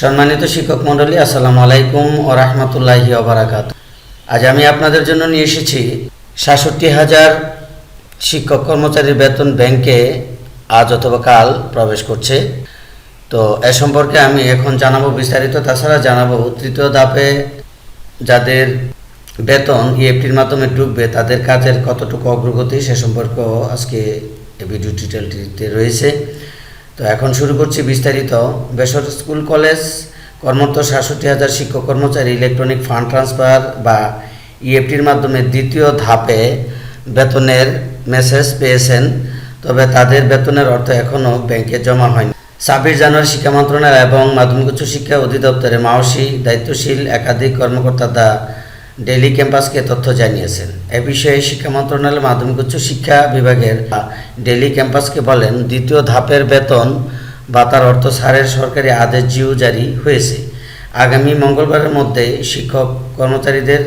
সম্মানিত শিক্ষক মণ্ডলী, আসসালামু আলাইকুম ও রহমতুল্লাহি ওবরাকাত আজ আমি আপনাদের জন্য নিয়ে এসেছি সাতষট্টি হাজার শিক্ষক কর্মচারীর বেতন ব্যাংকে আজ অথবা কাল প্রবেশ করছে। তো এ সম্পর্কে আমি এখন জানাব বিস্তারিত, তাছাড়া জানাব তৃতীয় ধাপে যাদের বেতন ইএফটির মাধ্যমে ঢুকবে, তাদের কাজের কতটুকু অগ্রগতি সে সম্পর্কেও আজকে ভিডিও টিউটোরিয়ালটিতে রয়েছে। তো এখন শুরু করছি বিস্তারিত। বেসরকারি স্কুল, কলেজ, কর্মরত সাতষট্টি হাজার শিক্ষক কর্মচারী ইলেকট্রনিক ফান্ড ট্রান্সফার বা ইএফটির মাধ্যমে দ্বিতীয় ধাপে বেতনের মেসেজ পেয়েছেন, তবে তাদের বেতনের অর্থ এখনও ব্যাংকে জমা হয়নি। ছাব্বিশ জানুয়ারি শিক্ষা মন্ত্রণালয় এবং মাধ্যমিক উচ্চ শিক্ষা অধিদপ্তরে মাওসি, দায়িত্বশীল, একাধিক কর্মকর্তা দা ডেইলি ক্যাম্পাসকে তথ্য জানিয়েছেন। এ বিষয়ে শিক্ষা মন্ত্রণালয়ের মাধ্যমিক উচ্চ শিক্ষা বিভাগের ডেইলি ক্যাম্পাসকে বলেন, দ্বিতীয় ধাপের বেতন বা তার অর্থ সারের সরকারি আদেশ জিও জারি হয়েছে। আগামী মঙ্গলবারের মধ্যে শিক্ষক কর্মচারীদের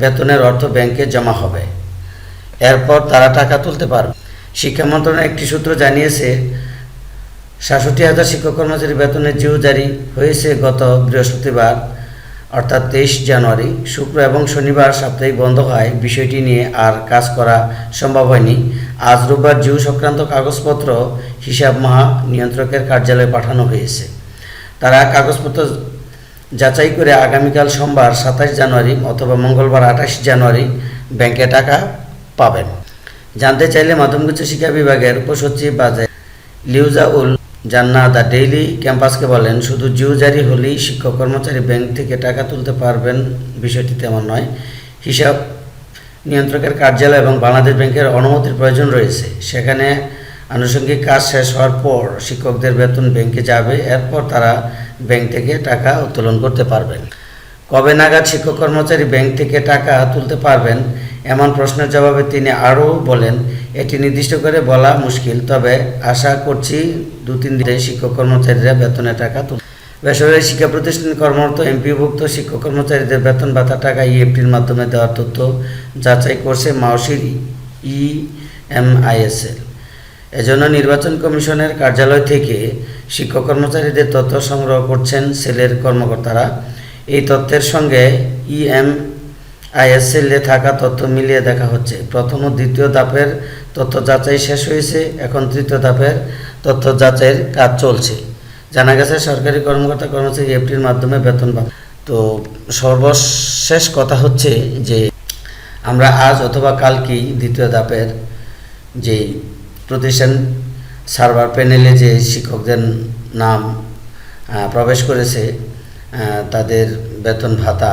বেতনের অর্থ ব্যাংকে জমা হবে। এরপর তারা টাকা তুলতে পারবে। শিক্ষা মন্ত্রণালয় একটি সূত্র জানিয়েছে, সাতষট্টি হাজার শিক্ষক কর্মচারী বেতনের জিও জারি হয়েছে গত বৃহস্পতিবার। অর্থাৎ তেইশ জানুয়ারি, শুক্র এবং শনিবার সাপ্তাহিক বন্ধ হয় বিষয়টি নিয়ে আর কাজ করা সম্ভব হয়নি। আজ রোববার জিও সংক্রান্ত কাগজপত্র হিসাব মহা নিয়ন্ত্রকের কার্যালয়ে পাঠানো হয়েছে। তারা কাগজপত্র যাচাই করে আগামীকাল সোমবার সাতাশ জানুয়ারি অথবা মঙ্গলবার আঠাশ জানুয়ারি ব্যাংকে টাকা পাবেন। জানতে চাইলে মাধ্যমিক উচ্চ শিক্ষা বিভাগের উপসচিব বাজে লিউজাউল জান্না দ্য ডেইলি ক্যাম্পাসকে বলেন, শুধু জিও জারি হলেই শিক্ষক কর্মচারী ব্যাংক থেকে টাকা তুলতে পারবেন, বিষয়টি তেমন নয়। হিসাব নিয়ন্ত্রকের কার্যালয় এবং বাংলাদেশ ব্যাংকের অনুমতির প্রয়োজন রয়েছে। সেখানে আনুষঙ্গিক কাজ শেষ হওয়ার পর শিক্ষকদের বেতন ব্যাংকে যাবে। এরপর তারা ব্যাংক থেকে টাকা উত্তোলন করতে পারবেন। কবে নাগাদ শিক্ষক কর্মচারী ব্যাংক থেকে টাকা তুলতে পারবেন? এমন প্রশ্নের জবাবে তিনি আরও বলেন এটি নির্দিষ্ট করে বলা মুশকিল, তবে আশা করছি দু তিন দিনে শিক্ষক কর্মচারীরা বেতনের টাকা তুল বেসরকারি শিক্ষা প্রতিষ্ঠান কর্মরত এমপিভুক্ত শিক্ষক কর্মচারীদের বেতন ভাতা টাকা ইএফটির মাধ্যমে দেওয়ার তথ্য যাচাই করছে মাওসির ই এম ইএমআইএসএল এজন্য নির্বাচন কমিশনের কার্যালয় থেকে শিক্ষক কর্মচারীদের তথ্য সংগ্রহ করছেন সেলের কর্মকর্তারা। এই তথ্যের সঙ্গে ইএম আইএসএলে থাকা তথ্য মিলিয়ে দেখা হচ্ছে। প্রথম ও দ্বিতীয় ধাপের তথ্য যাচাই শেষ হয়েছে, এখন তৃতীয় ধাপের তথ্য যাচাইয়ের কাজ চলছে। জানা গেছে, সরকারি কর্মকর্তা কর্মচারী এফটির মাধ্যমে বেতন পাবে তো সর্বশেষ কথা হচ্ছে যে, আমরা আজ অথবা কালকেই দ্বিতীয় ধাপের যে প্রতিষ্ঠান সার্ভার প্যানেলে যে শিক্ষকদের নাম প্রবেশ করেছে তাদের বেতন ভাতা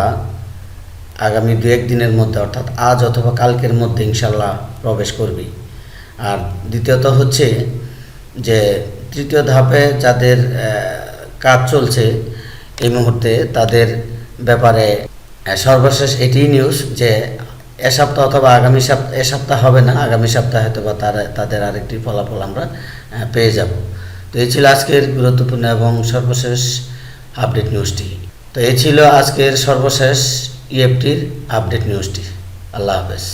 আগামী দু একদিনের মধ্যে, অর্থাৎ আজ অথবা কালকের মধ্যে ইনশাল্লাহ প্রবেশ করবি। আর দ্বিতীয়ত হচ্ছে যে, তৃতীয় ধাপে যাদের কাজ চলছে এই মুহূর্তে তাদের ব্যাপারে সর্বশেষ এটিই নিউজ যে, এ সপ্তাহ অথবা আগামী সপ্তাহ, এ সপ্তাহ হবে না, আগামী সপ্তাহে হয়তো বা তারা, তাদের আরেকটি ফলাফল আমরা পেয়ে যাব। তো এই ছিল আজকের গুরুত্বপূর্ণ এবং সর্বশেষ আপডেট নিউজটি তো এই ছিল আজকের সর্বশেষ ইএফটির আপডেট নিউজটি আল্লাহ হাফেজ।